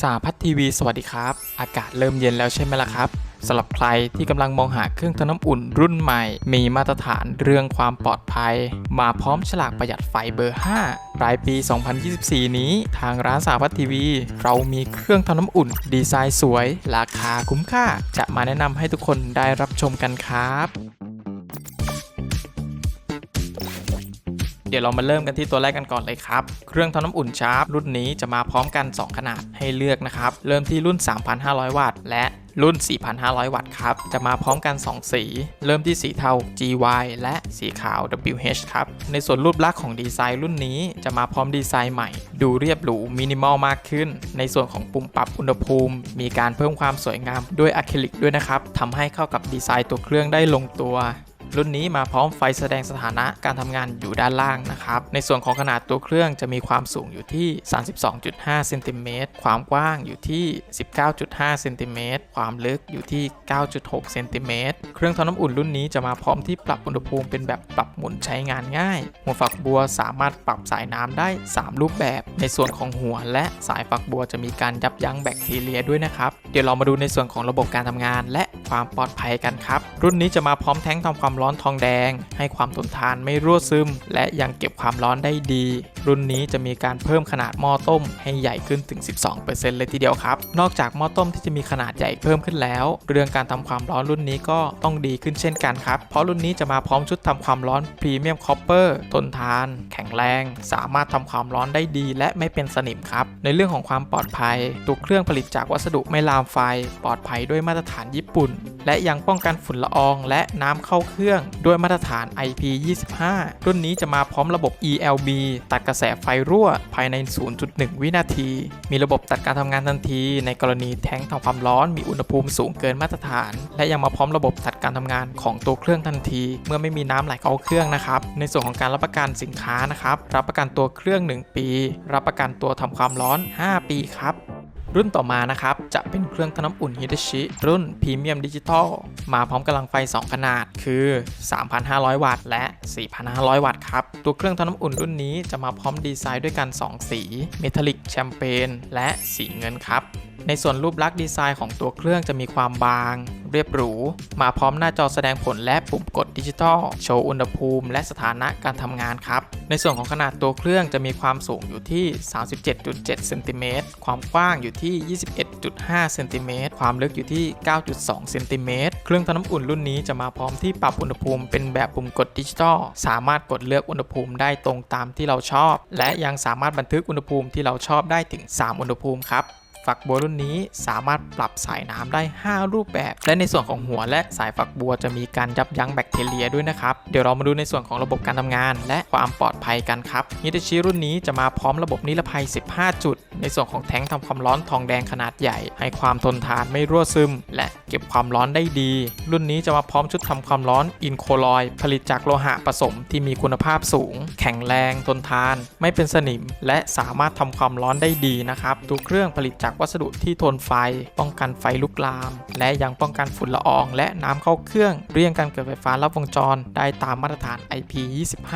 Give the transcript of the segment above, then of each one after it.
สาพัฒทีวีสวัสดีครับ อากาศเริ่มเย็นแล้วใช่ไหมล่ะครับสำหรับใครที่กำลังมองหาเครื่องทำน้ำอุ่นรุ่นใหม่ มีมาตรฐานเรื่องความปลอดภัย มาพร้อมฉลากประหยัดไฟเบอร์ 5 ปลายปี 2024 นี้ ทางร้านสาพัฒทีวี เรามีเครื่องทำน้ำอุ่น ดีไซน์สวย ราคาคุ้มค่า จะมาแนะนำให้ทุกคนได้รับชมกันครับ ดี๋ยวเรามาเริ่มกันที่ตัวแรกกันก่อนเลยครับ เครื่องทำน้ำอุ่นชาร์ปรุ่นนี้จะมาพร้อมกัน 2 ขนาดให้เลือกนะครับ เริ่มที่รุ่น 3,500 วัตต์และรุ่น 4,500 วัตต์ครับ จะมาพร้อมกัน 2 สี เริ่มที่สีเทา GY และสีขาว WH ครับ ในส่วนรูปลักษณ์ของดีไซน์รุ่นนี้จะมาพร้อมดีไซน์ใหม่ ดูเรียบหรู มินิมอลมากขึ้น ในส่วนของปุ่มปรับอุณหภูมิ มีการเพิ่มความสวยงามด้วยอะคริลิกด้วยนะครับ ทำให้เข้ากับดีไซน์ตัวเครื่องได้ลงตัว รุ่นนี้มาพร้อมไฟแสดงสถานะการทำงานอยู่ด้านล่างนะครับ ในส่วนของขนาดตัวเครื่องจะมีความสูงอยู่ที่ 32.5เซนติเมตรความกว้างอยู่ที่ 19.5เซนติเมตรความลึกอยู่ที่ 9.6เซนติเมตรเครื่องทำน้ำอุ่นรุ่นนี้จะมาพร้อมที่ปรับอุณหภูมิเป็นแบบปรับหมุนใช้งานง่าย หัวฝักบัวสามารถปรับสายน้ำได้ 3 รูปแบบ ในส่วนของหัวและสายฝักบัวจะมีการยับยั้งแบคทีเรียด้วยนะครับ เดี๋ยวเรามาดูในส่วนของระบบการทำงาน และความปลอดภัยกันครับ รุ่นนี้จะมาพร้อมแท้งทำความร้อน้อนทองแดง ให้ความทนทานไม่รั่วซึม และยังเก็บความร้อนได้ดี รุ่นนี้จะมีการเพิ่มขนาดหม้อต้ม ให้ใหญ่ขึ้นถึง 12%เลยทีเดียวครับ นอกจากหม้อต้มที่จะมีขนาดใหญ่เพิ่มขึ้นแล้ว เรื่องการทำความร้อนรุ่นนี้ก็ต้องดีขึ้นเช่นกันครับ เพราะรุ่นนี้จะมาพร้อมชุดทำความร้อนพรีเมียมคอปเปอร์ทนทาน แข็งแรง สามารถทำความร้อนได้ดี และไม่เป็นสนิมครับ ในเรื่องของความปลอดภัยตัวเครื่องผลิตจากวัสดุไม่ลามไฟ ปลอดภัยด้วยมาตรฐานญี่ปุ่น และยังป้องกันฝุ่นละออง และน้ำเข้าเครื่องด้วยมาตรฐาน IP25 รุ่นนี้จะมาพร้อมระบบ ELB ตัดกระแสไฟรั่วภายใน 0.1 วินาที มีระบบตัดการทำงานทันที ในกรณีแท้งทำความร้อนมีอุณหภูมิสูงเกินมาตรฐาน และยังมาพร้อมระบบตัดการทำงานของตัวเครื่องทันที เมื่อไม่มีน้ำไหลเข้าเครื่องนะครับ ในส่วนของการรับประกันสินค้านะครับ รับประกันตัวเครื่อง 1 ปี รับประกันตัวทำความร้อน 5 ปีครับ รุ่นต่อมานะครับ จะเป็นเครื่องทำน้ำอุ่นฮิตชิรุ่นพรีเมียมดิจิตอลมาพร้อมกำลังไฟ 2 ขนาดคือ 3,500 วัตต์ และ 4,500 วัตต์ครับ ตัวเครื่องทำน้ำอุ่นรุ่นนี้จะมาพร้อมดีไซน์ด้วยกัน 2 สีเมทัลลิกแชมเปญและสีเงินครับในส่วนรูปลักษณ์ดีไซน์ของตัวเครื่องจะมีความบาง เรียบหรู มาพร้อมหน้าจอแสดงผลและปุ่มกดดิจิตอลโชว์อุณหภูมิ และสถานะการทำงานครับ ในส่วนของขนาดตัวเครื่องจะมีความสูงอยู่ที่ 37.7 เซนติเมตรความกว้างอยู่ที่ที่ 21.5 เซนติเมตร ความลึกอยู่ที่ 9.2 เซนติเมตร เครื่องทำน้ำอุ่นรุ่นนี้จะมาพร้อมที่ปรับอุณหภูมิเป็นแบบปุ่มกดดิจิตอล สามารถกดเลือกอุณหภูมิได้ตรงตามที่เราชอบ และยังสามารถบันทึกอุณหภูมิที่เราชอบได้ถึง 3 อุณหภูมิครับ ฝักบัวรุ่นนี้สามารถปรับสายน้ำได้ 5 รูปแบบ และในส่วนของหัวและสายฝักบัวจะมีการยับยั้งแบคทีเรียด้วยนะครับ เดี๋ยวเรามาดูในส่วนของระบบการทำงาน และความปลอดภัยกันครับฮิตาชิรุ่นนี้จะมาพร้อมระบบนิรภัย 15 จุด ในส่วนของแทงทำความร้อนทองแดงขนาดใหญ่ ให้ความทนทานไม่รั่วซึม และเก็บความร้อนได้ดี รุ่นนี้จะมาพร้อมชุดทำความร้อนอินโคลอย ผลิตจากโลหะผสมที่มีคุณภาพสูง แข็งแรงทนทาน ไม่เป็นสนิม และสามารถทำความร้อนได้ดีนะครับตัวเครื่องผลิตจากวัสดุที่ทนไฟ ป้องกันไฟลุกลาม และยังป้องกันฝุ่นละออง และน้ำเข้าเครื่อง เรี่ยงการเกิดไฟฟ้าลัดวงจร ได้ตามมาตรฐาน IP25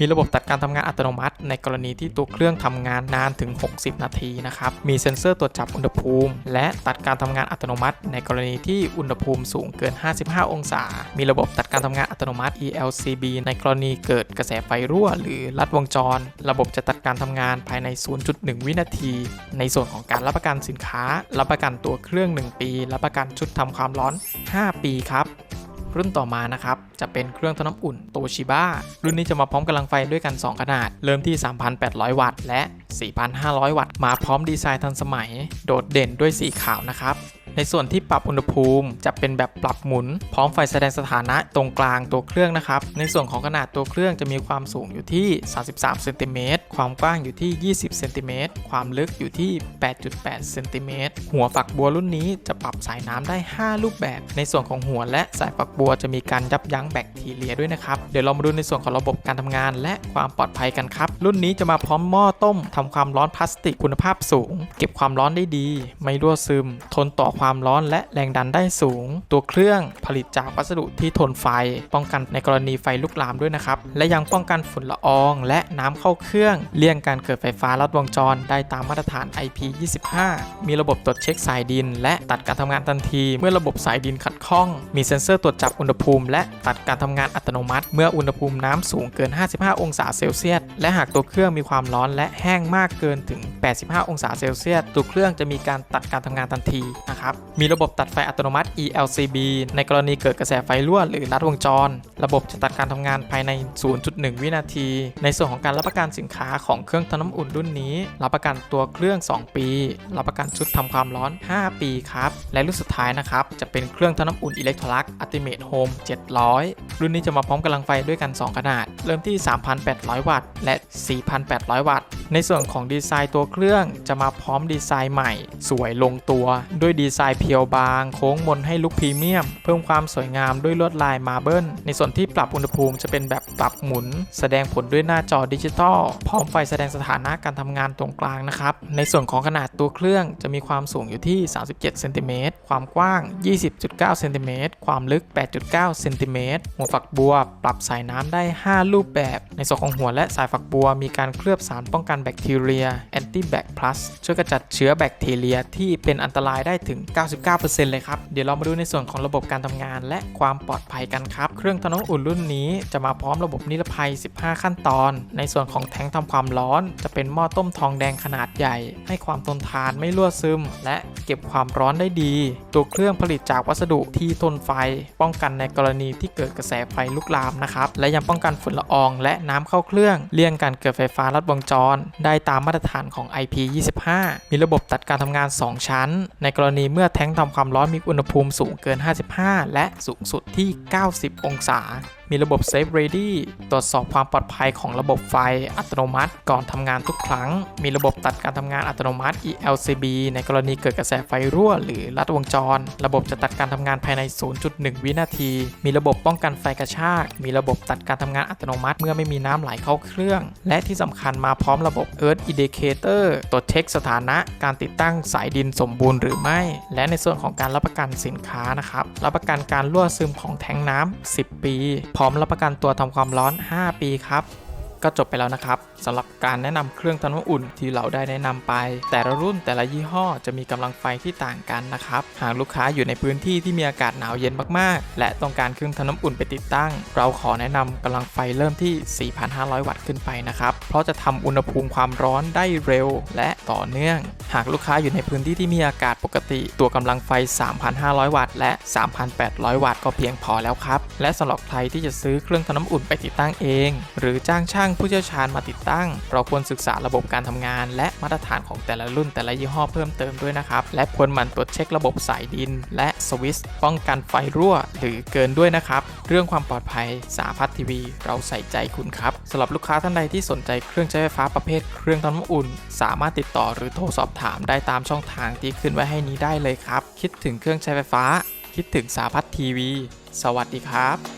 มีระบบตัดการทำงานอัตโนมัติ ในกรณีที่ตัวเครื่องทำงานนานถึง 60 นาทีนะครับ มีเซ็นเซอร์ตรวจจับอุณหภูมิ และตัดการทำงานอัตโนมัติ ในกรณีที่อุณหภูมิสูงเกิน 55 องศา มีระบบตัดการทำงานอัตโนมัติ ELCB ในกรณีเกิดกระแสไฟรั่ว หรือลัดวงจร ระบบจะตัดการทำงานภายใน 0.1 วินาที ในส่วนของการรับประกันสินค้า รับประกันตัวเครื่อง 1 ปี รับประกันชุดทำความร้อน 5 ปีครับ รุ่นต่อมานะครับ จะเป็นเครื่องทำน้ำอุ่นโตชิบ้ารุ่นนี้จะมาพร้อมกำลังไฟด้วยกัน 2 ขนาด เริ่มที่ 3,800 วัตต์ และ 4,500 วัตต์ มาพร้อมดีไซน์ทันสมัย โดดเด่นด้วยสีขาวนะครับในส่วนที่ปรับอุณหภูมิจะเป็นแบบปรับหมุน พร้อมไฟแสดงสถานะตรงกลางตัวเครื่องนะครับ ในส่วนของขนาดตัวเครื่องจะมีความสูงอยู่ที่ 33เซนติเมตร ความกว้างอยู่ที่ 20 เซนติเมตร ความลึกอยู่ที่ 8.8 เซนติเมตร หัวฝักบัวรุ่นนี้จะปรับสายน้ำได้ 5 รูปแบบ ในส่วนของหัวและสายฝักบัวจะมีการยับยั้งแบคทีเรียด้วยนะครับ เดี๋ยวเรามาดูในส่วนของระบบการทำงาน และความปลอดภัยกันครับ รุ่นนี้จะมาพร้อมหม้อต้มทำความร้อนพลาสติกคุณภาพสูง เก็บความร้อนได้ดี ไม่รั่วซึม ทนต่อความร้อนและแรงดันได้สูง ตัวเครื่องผลิตจากวัสดุที่ทนไฟ ป้องกันในกรณีไฟลุกลามด้วยนะครับ และยังป้องกันฝุ่นละออง และน้ำเข้าเครื่องเลี่ยงการเกิดไฟฟ้าลัดวงจรได้ตามมาตรฐาน IP25 มีระบบตรวจเช็คสายดิน และตัดการทำงานทันที เมื่อระบบสายดินขัดข้อง มีเซ็นเซอร์ตรวจจับอุณหภูมิ และตัดการทำงานอัตโนมัติ เมื่ออุณหภูมิน้ำสูงเกิน 55 องศาเซลเซียส และหากตัวเครื่องมีความร้อนและแห้งมากเกินถึง 85 องศาเซลเซียส ตัวเครื่องจะมีการตัดการทำงานทันทีนะครับ มีระบบตัดไฟอัตโนมัติ ELCB ในกรณีเกิดกระแสไฟรั่วหรือลัดวงจร ระบบจะตัดการทำงานภายใน 0.1 วินาที ในส่วนของการรับประกันสินค้าของเครื่องทำน้ำอุ่นรุ่นนี้ รับประกันตัวเครื่อง 2 ปี รับประกันชุดทำความร้อน 5 ปีครับ และรุ่นสุดท้ายนะครับ จะเป็นเครื่องทำน้ำอุ่นอิเล็กโทรลักอัติเมทโฮม700 รุ่นนี้จะมาพร้อมกำลังไฟด้วยกัน 2 ขนาด เริ่มที่ 3,800 วัตต์ และ 4,800 วัตต์ ในส่วนของดีไซน์ตัวเครื่องจะมาพร้อมดีไซน์ใหม่ สวยลงตัว ด้วยดีไซน์เพียวบาง โค้งมนให้ลุคพรีเมียม เพิ่มความสวยงามด้วยลวดลายมาเบิลในส่วนที่ปรับอุณหภูมิจะเป็นแบบปรับหมุน แสดงผลด้วยหน้าจอดิจิตอลพร้อมไฟแสดงสถานะการทำงานตรงกลางนะครับ ในส่วนของขนาดตัวเครื่องจะมีความสูงอยู่ที่ 37 เซนติเมตร ความกว้าง 20.9 เซนติเมตร ความลึก 8.9 เซนติเมตร หัวฝักบัว ปรับสายน้ำได้ 5 รูปแบบ ในส่วนของหัวและสายฝักบัวมีการเคลือบสารป้องกันแบคทีเรีย Anti Bac Plus ช่วยกระจัดเชื้อแบคทีเรียที่เป็นอันตรายได้ถึง 99%เลยครับ เดี๋ยวเรามาดูในส่วนของระบบการทำงาน และความปลอดภัยกันครับ เครื่องทำน้ำอุ่นรุ่นนี้จะมาพร้อมระบบนิรภัย 15 ขั้นตอน ในส่วนของแทงค์ทำความร้อน จะเป็นหม้อต้มทองแดงขนาดใหญ่ ให้ความทนทานไม่รั่วซึม และเก็บความร้อนได้ดี ตัวเครื่องผลิตจากวัสดุที่ทนไฟ ป้องกันในกรณีที่เกิดกระแสไฟลุกลามนะครับและยังป้องกันฝุ่นละออง และน้ำเข้าเครื่องเลี่ยงการเกิดไฟฟ้าลัดวงจรได้ตามมาตรฐานของ IP25 มีระบบตัดการทำงาน 2 ชั้น ในกรณีเมื่อแท้งทำความร้อนมีอุณหภูมิสูงเกิน 55 และสูงสุดที่ 90 องศา มีระบบ Safe Ready ตรวจสอบความปลอดภัยของระบบไฟอัตโนมัติ ก่อนทำงานทุกครั้ง มีระบบตัดการทำงานอัตโนมัติ ELCB ในกรณีเกิดกระแสไฟรั่ว หรือลัดวงจร ระบบจะตัดการทำงานภายใน 0.1 วินาที มีระบบป้องกันไฟกระชาก มีระบบตัดการทำงานอัตโนมัติ เมื่อไม่มีน้ำไหลเข้าเครื่อง และที่สำคัญมาพร้อมระบบ Earth Indicator ตรวจเช็คสถานะการติดตั้งสายดินสมบูรณ์หรือไม่ และในส่วนของการรับประกันสินค้านะครับรับประกันการรั่วซึมของแทงน้ำ10 ปีพร้อมรับประกันตัวทำความร้อน 5 ปีครับ ก็จบไปแล้วนะครับสำหรับการแนะนำเครื่องทำน้ำอุ่นที่เราได้แนะนำไป แต่ละรุ่นแต่ละยี่ห้อจะมีกำลังไฟที่ต่างกันนะครับ หากลูกค้าอยู่ในพื้นที่ที่มีอากาศหนาวเย็นมากๆ และต้องการเครื่องทำน้ำอุ่นไปติดตั้ง เราขอแนะนำกำลังไฟเริ่มที่ 4,500 วัตต์ขึ้นไปนะครับ เพราะจะทำอุณหภูมิความร้อนได้เร็วและต่อเนื่อง หากลูกค้าอยู่ในพื้นที่ที่มีอากาศปกติ ตัวกำลังไฟ 3,500 วัตต์และ 3,800 วัตต์ก็เพียงพอแล้วครับ และสำหรับใครที่จะซื้อเครื่องทำน้ำอุ่นไปติดตั้งเอง หรือจ้างช่างผู้เชี่ยวชาญมาติดตั้ง เราควรศึกษาระบบการทำงาน และมาตรฐานของแต่ละรุ่นแต่ละยี่ห้อเพิ่มเติมด้วยนะครับ และควรหมั่นตรวจเช็คระบบสายดิน และสวิตช์ป้องกันไฟรั่ว หรือเกินด้วยนะครับ เรื่องความปลอดภัยสาพัฒทีวี เราใส่ใจคุณครับสำหรับลูกค้าท่านใดที่สนใจเครื่องใช้ไฟฟ้าประเภท เครื่องทำน้ำอุ่น สามารถติดต่อหรือโทรสอบถามได้ตามช่องทางที่ขึ้นไว้ให้นี้ได้เลยครับ คิดถึงเครื่องใช้ไฟฟ้า คิดถึงสาพัฒทีวี สวัสดีครับ